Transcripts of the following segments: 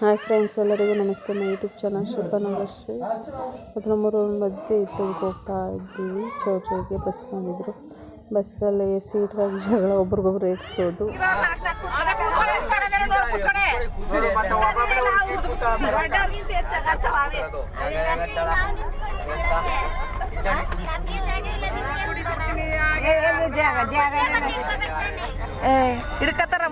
Hi friends ಎಲ್ಲರಿಗೂ ನಮಸ್ತೆ. ನಮ್ಮ ಯೂಟ್ಯೂಬ್ ಚಾನಲ್ ಶಿಲ್ಪ ನಗರಶ್ರೀ ಮತ್ತು ನಮ್ಮೂರ ಮಧ್ಯೆ ಇತ್ತು ಹೋಗ್ತಾ ಇದ್ದೀವಿ. ಚೌಟ್ರಿಗೆ ಬಸ್ ಬಂದಿದ್ರು. ಬಸ್ಸಲ್ಲಿ ಸೀಟ್ಗಾಗಿ ಜಗಳ, ಒಬ್ರಿಗೊಬ್ರು ಏರಿಸೋದು ಹಿಡ್ಕತ್ತಾರ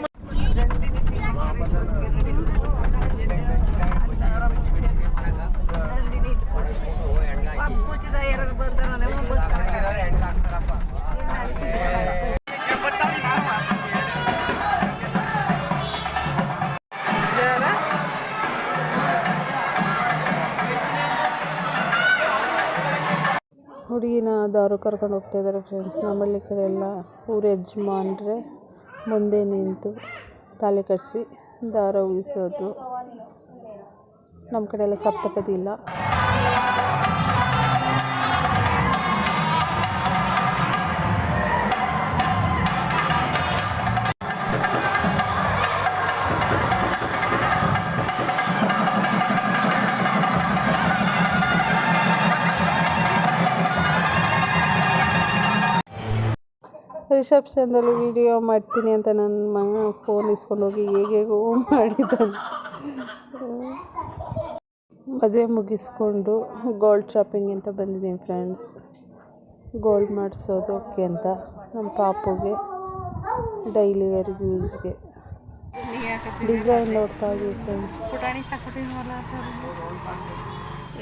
ಹುಡುಗಿನ ದಾರು ಕರ್ಕೊಂಡು ಹೋಗ್ತಾ ಇದ್ದಾರೆ ಫ್ರೆಂಡ್ಸ್ ನಮ್ಮಳ್ಳಿ ಕಡೆ ಎಲ್ಲ ಊರ ಯಜಮಾನ್ರೆ ಮುಂದೆ ನಿಂತು ತಾಳಿ ಕಟ್ಟಿಸಿ ದಾರ ಉಗಿಸೋದು. ನಮ್ಮ ಕಡೆ ಎಲ್ಲ ಸಪ್ತಪದಿ ಇಲ್ಲ. ರಿಸೆಪ್ಷನ್ದಲ್ಲಿ ವಿಡಿಯೋ ಮಾಡ್ತೀನಿ ಅಂತ ನನ್ನ ಮಗ ಫೋನ್ ಇಸ್ಕೊಂಡು ಹೋಗಿ ಹೇಗೇಗೋ ಮಾಡಿದ್ದಾನೆ. ಮದುವೆ ಮುಗಿಸ್ಕೊಂಡು ಗೋಲ್ಡ್ ಶಾಪಿಂಗ್ ಅಂತ ಬಂದಿದ್ದೀನಿ ಫ್ರೆಂಡ್ಸ್ ಗೋಲ್ಡ್ ಮಾಡಿಸೋದಕ್ಕೆ ಅಂತ ನಮ್ಮ ಪಾಪುಗೆ ಡೈಲಿ ವೇರ್ ಯೂಸ್ಗೆ ಡಿಸೈನ್ ನೋಡ್ತಾ ಇದ್ದೀವಿ ಫ್ರೆಂಡ್ಸ್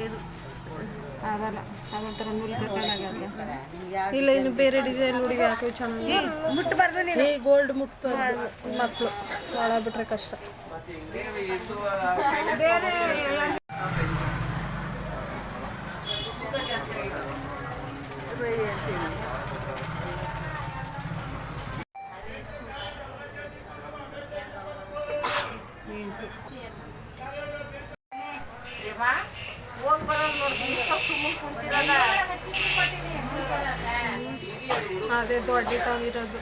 ಇದು ಅದಲ್ಲ ಅದೊಂಥರ ನೂಲು ಇಲ್ಲ ಇನ್ನು ಬೇರೆ ಡಿಸೈನ್ ಹುಡುಗಿ ಹಾಕೋ ಚೆನ್ನಾಗಿ ಮುಟ್ಟಬಾರ್ದು ನೀನು. ಈ ಗೋಲ್ಡ್ ಮುಟ್ಟಬಾರ್ದು ಮಕ್ಕಳು ಭಾಳ ಬಿಟ್ರೆ ಕಷ್ಟ. ಬೇರೆ ಹೋಗಿ ಬರೋದು ನೋಡಿ ಸುಮ್ಮನೆ ಕುಂತಿರೋದ ಅದೇ ದೊಡ್ಡ ತಾವಿರೋದು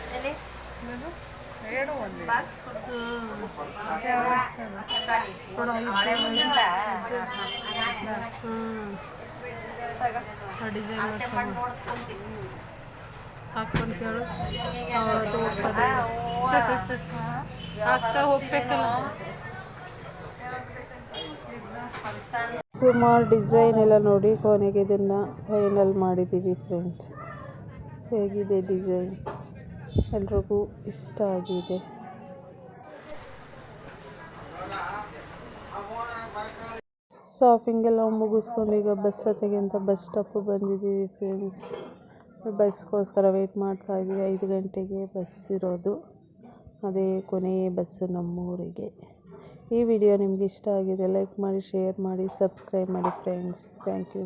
ಡಿಸೈನ್ ಹಾಕ್ಕೊಂಡು ಕೇಳು. ಅವಳದು ಒಪ್ಪದೆ. ಅಕ್ಕ ಒಪ್ಬೇಕಲ್ಲ. ಸುಮಾರು ಡಿಸೈನ್ ಎಲ್ಲ ನೋಡಿ ಕೊನೆಗೆ ಇದನ್ನು ಫೈನಲ್ ಮಾಡಿದ್ದೀವಿ ಫ್ರೆಂಡ್ಸ್ ಹೇಗಿದೆ ಡಿಸೈನ್? ಎಲ್ರಿಗೂ ಇಷ್ಟ ಆಗಿದೆ. ಶಾಪಿಂಗ್ ಎಲ್ಲ ಮುಗಿಸ್ಕೊಂಡು ಈಗ ಬಸ್ ಹತ್ತಿಗೆ ಅಂತ ಬಸ್ ಸ್ಟಾಪ್ ಬಂದಿದ್ದೀವಿ ಫ್ರೆಂಡ್ಸ್ ಬಸ್ಗೋಸ್ಕರ ವೆಯ್ಟ್ ಮಾಡ್ತಾ ಇದ್ದೀವಿ. ಐದು ಗಂಟೆಗೆ ಬಸ್ ಇರೋದು. ಅದೇ ಕೊನೆಯ ಬಸ್ಸು ನಮ್ಮೂರಿಗೆ. ಈ ವಿಡಿಯೋ ನಿಮಗೆ ಇಷ್ಟ ಆಗಿದೆ ಲೈಕ್ ಮಾಡಿ ಶೇರ್ ಮಾಡಿ ಸಬ್ಸ್ಕ್ರೈಬ್ ಮಾಡಿ ಫ್ರೆಂಡ್ಸ್ ಥ್ಯಾಂಕ್ ಯು